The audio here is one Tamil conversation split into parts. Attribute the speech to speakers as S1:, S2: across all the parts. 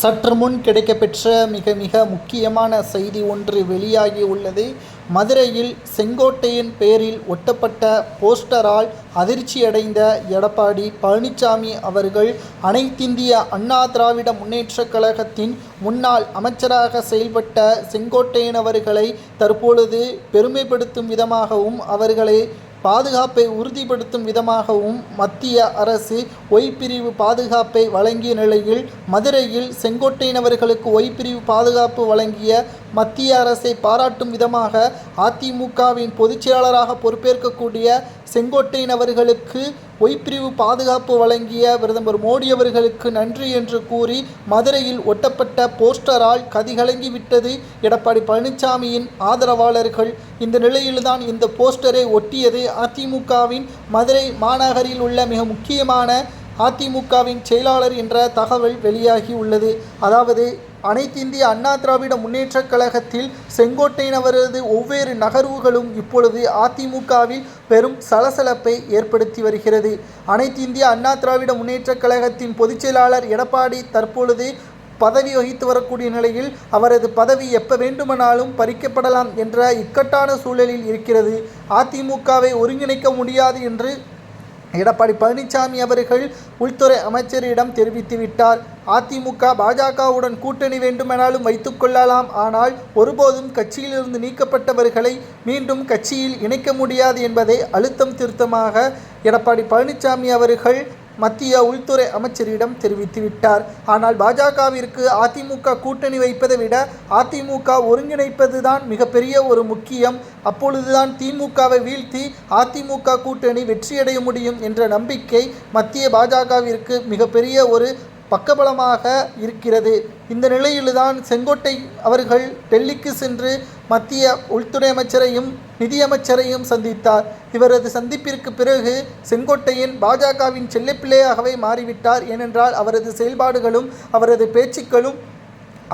S1: சற்று முன் கிடைக்கப்பெற்ற மிக மிக முக்கியமான செய்தி ஒன்று வெளியாகி உள்ளது. மதுரையில் செங்கோட்டையின் பெயரில் ஒட்டப்பட்ட போஸ்டரால் அதிர்ச்சியடைந்த எடப்பாடி பழனிசாமி அவர்கள் அனைத்திந்திய அண்ணா திராவிட முன்னேற்றக் கழகத்தின் முன்னாள் அமைச்சராக செயல்பட்ட செங்கோட்டையன் அவர்களை தற்பொழுது பெருமைப்படுத்தும் விதமாகவும் அவர்களை பாதுகாப்பை உறுதிப்படுத்தும் விதமாகவும் மத்திய அரசு ஒய்பிரிவு பாதுகாப்பை வழங்கிய நிலையில் மதுரையில் செங்கோட்டையினவர்களுக்கு ஒய் பிரிவு பாதுகாப்பு வழங்கிய மத்திய அரசை பாராட்டும் விதமாக அதிமுகவின் பொதுச்செயலாளராக பொறுப்பேற்கக்கூடிய செங்கோட்டையினவர்களுக்கு பொய்ப்பிரிவு பாதுகாப்பு வழங்கிய பிரதமர் மோடி அவர்களுக்கு நன்றி என்று கூறி மதுரையில் ஒட்டப்பட்ட போஸ்டரால் கதிகலங்கி விட்டது எடப்பாடி பழனிசாமியின் ஆதரவாளர்கள் இந்த நிலையில்தான் இந்த போஸ்டரை ஒட்டியது. அதிமுகவின் மதுரை மாநகரில் உள்ள மிக முக்கியமான அதிமுகவின் செயலாளர் என்ற தகவல் வெளியாகி உள்ளது. அதாவது அனைத்திந்திய அண்ணா திராவிட முன்னேற்றக் கழகத்தில் செங்கோட்டையினவரது ஒவ்வேறு நகர்வுகளும் இப்பொழுது அதிமுகவில் பெரும் சலசலப்பை ஏற்படுத்தி வருகிறது. அனைத்திந்திய அண்ணா திராவிட முன்னேற்றக் கழகத்தின் பொதுச் செயலாளர் எடப்பாடி தற்பொழுது பதவி வகித்து வரக்கூடிய நிலையில் அவரது பதவி எப்போ வேண்டுமானாலும் பறிக்கப்படலாம் என்ற இக்கட்டான சூழலில் இருக்கிறது. அதிமுகவை ஒருங்கிணைக்க முடியாது என்று எடப்பாடி பழனிசாமி அவர்கள் உள்துறை அமைச்சரிடம் தெரிவித்துவிட்டார் அதிமுக பாஜகவுடன் கூட்டணி வேண்டுமெனாலும் வைத்துக்கொள்ளலாம் ஆனால் ஒருபோதும் கட்சியிலிருந்து நீக்கப்பட்டவர்களை மீண்டும் கட்சியில் இணைக்க முடியாது என்பதை அழுத்தம் திருத்தமாக எடப்பாடி பழனிசாமி அவர்கள் மத்திய உள்துறை அமைச்சரிடம் தெரிவித்துவிட்டார் ஆனால் பாஜகவிற்கு அதிமுக கூட்டணி வைப்பதை விட அதிமுக ஒருங்கிணைப்பதுதான் மிகப்பெரிய ஒரு முக்கியம். அப்பொழுதுதான் திமுகவை வீழ்த்தி அதிமுக கூட்டணி வெற்றியடைய முடியும் என்ற நம்பிக்கை மத்திய பாஜகவிற்கு மிகப்பெரிய ஒரு பக்கபலமாக இருக்கிறது. இந்த நிலையில்தான் செங்கோட்டை அவர்கள் டெல்லிக்கு சென்று மத்திய உள்துறை அமைச்சரையும் நிதியமைச்சரையும் சந்தித்தார். இவரது சந்திப்பிற்கு பிறகு செங்கோட்டையன் பாஜகவின் செல்லப்பிள்ளையாகவே மாறிவிட்டார். ஏனென்றால் அவரது செயல்பாடுகளும் அவரது பேச்சுக்களும்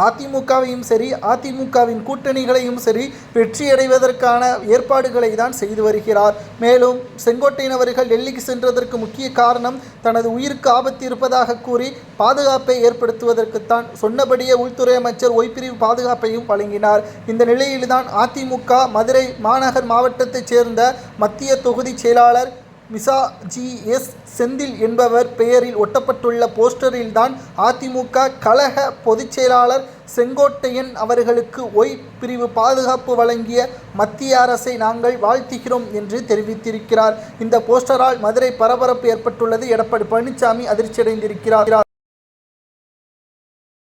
S1: அதிமுகவையும் சரி அதிமுகவின் கூட்டணிகளையும் சரி வெற்றியடைவதற்கான ஏற்பாடுகளை தான் செய்து வருகிறார். மேலும் செங்கோட்டையன் அவர்கள் டெல்லிக்கு சென்றதற்கு முக்கிய காரணம் தனது உயிருக்கு ஆபத்து இருப்பதாக கூறி பாதுகாப்பை ஏற்படுத்துவதற்குத்தான் சொன்னபடியே உள்துறை அமைச்சர் ஒய்பிரிவு பாதுகாப்பையும் வழங்கினார். இந்த நிலையில்தான் அதிமுக மதுரை மாநகர் மாவட்டத்தைச் சேர்ந்த மத்திய தொகுதி செயலாளர் மிசா ஜி எஸ் செந்தில் என்பவர் பெயரில் ஒட்டப்பட்டுள்ள போஸ்டரில்தான் அதிமுக கழக பொதுச் செயலாளர் செங்கோட்டையன் அவர்களுக்கு ஒய் பிரிவு பாதுகாப்பு வழங்கிய மத்திய அரசை நாங்கள் வாழ்த்துகிறோம் என்று தெரிவித்திருக்கிறார். இந்த போஸ்டரால் மதுரை பரபரப்பு ஏற்பட்டுள்ளது. எடப்பாடி பழனிசாமி அதிர்ச்சியடைந்திருக்கிறார்.